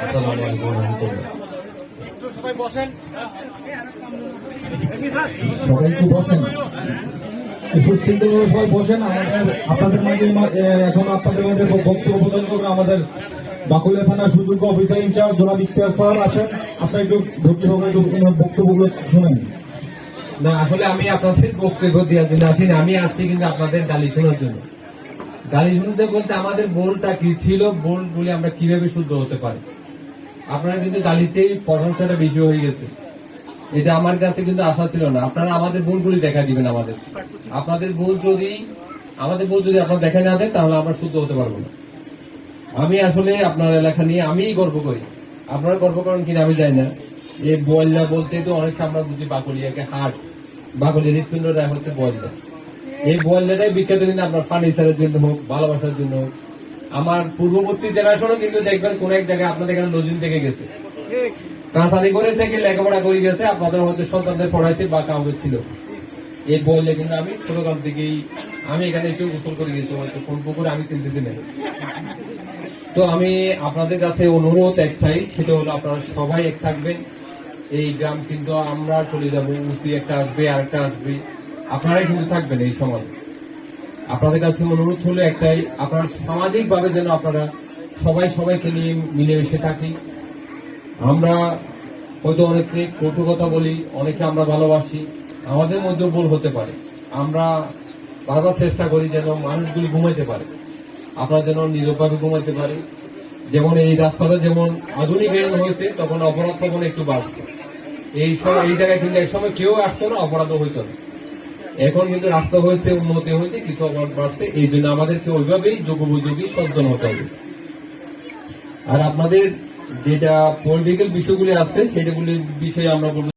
আমাদের এখন আপনাদের মাঝে বক্তব্য প্রদান আমাদের বাকুলিয়া থানার সুযোগ্য অফিসার ইনচার্জ জনাব ইখতিয়ার স্যার আছেন। আপনার একটু ধৈর্য সহকারে বক্তব্যগুলো শুনেন। না, আসলে আমি আপনাদের বক্তব্য দেওয়ার জন্য আসিনি, আমি আসছি কিন্তু আপনাদের গালি শোনার জন্য। গালি শুনতে বলতে আমাদের বোলটা কি ছিল, বোল বলে আমরা কীভাবে শুদ্ধ হতে পারি? আপনারা কিন্তু গালিতেই প্রশংসাটা বেশি হয়ে গেছে। এটা আমার কাছে কিন্তু আশা ছিল না। আপনারা আমাদের ভুলগুলি দেখা দিবেন আমাদের। আপনাদের ভুল যদি, আমাদের ভুল যদি আপনারা দেখা না দেন, তাহলে আমরা শুদ্ধ হতে পারব না। আমি আসলে আপনার এলাকা নিয়ে আমিই গর্ব করি। আপনারা গর্ব করেন কিনা আমি জানি না। এই বয়লা বলতে তো অনেক আমরা বুঝি বাকলিয়াকে হাট, বাকলিয়া হৃৎপিণ্ডটা হচ্ছে বয়লা। এই বয়লাটাই বিখ্যাত কিন্তু আপনার ফার্নিচারের জন্য হোক, ভালোবাসার জন্য হোক। আমার পূর্ববর্তী জেনারেশনও কিন্তু দেখবেন কোন এক জায়গায় আপনাদের এখানে নজিন থেকে গেছে। কাঁচালি করে থেকে লেখাপড়া করে গেছে, আপনাদের হয়তো সন্তানদের পড়াইছে বা কাউকে ছিল। এই বললে কিন্তু আমি ছোটকাল থেকেই আমি এখানে এসে গোসল করে গেছি, হয়তো কোন পুকুরে আমি চিনতেছি না। তো আমি আপনাদের কাছে অনুরোধ একটাই, সেটা হলো আপনারা সবাই এক থাকবেন। এই গ্রাম কিন্তু আমরা চলে যাব উসি একটা আসবে আর একটা আসবে। আপনারাই কিন্তু থাকবেন এই সমাজে। আপনাদের কাছে অনুরোধ হলো একটাই, আপনারা সামাজিকভাবে যেন আপনারা সবাই সবাইকে নিয়ে মিলেমিশে থাকি। আমরা হয়তো অনেকে কটু কথা বলি অনেকে আমরা ভালোবাসি, আমাদের মধ্যেও ভুল হতে পারে। আমরা বারবার চেষ্টা করি যেন মানুষগুলি ঘুমাইতে পারে। আপনারা যেন নিরবভাবে ঘুমাইতে পারে। যেমন এই রাস্তাটা যেমন আধুনিকায়ন হয়েছে, তখন অপরাধ তখন একটু বাড়ছে। এই সময় এই জায়গায় কিন্তু এক সময় কেউ আসতো না, অপরাধও হইতো না। এখন কিন্তু রাস্তা হয়েছে, উন্নতি হয়েছে কিছু অপরাধ বাড়ছে, এই জন্য আমাদেরকে ওইভাবেই যোগোপযোগী সচেতন হতে হবে। আর আপনাদের যেটা পলিটিক্যাল বিষয়গুলি আছে সেটাগুলির বিষয়ে আমরা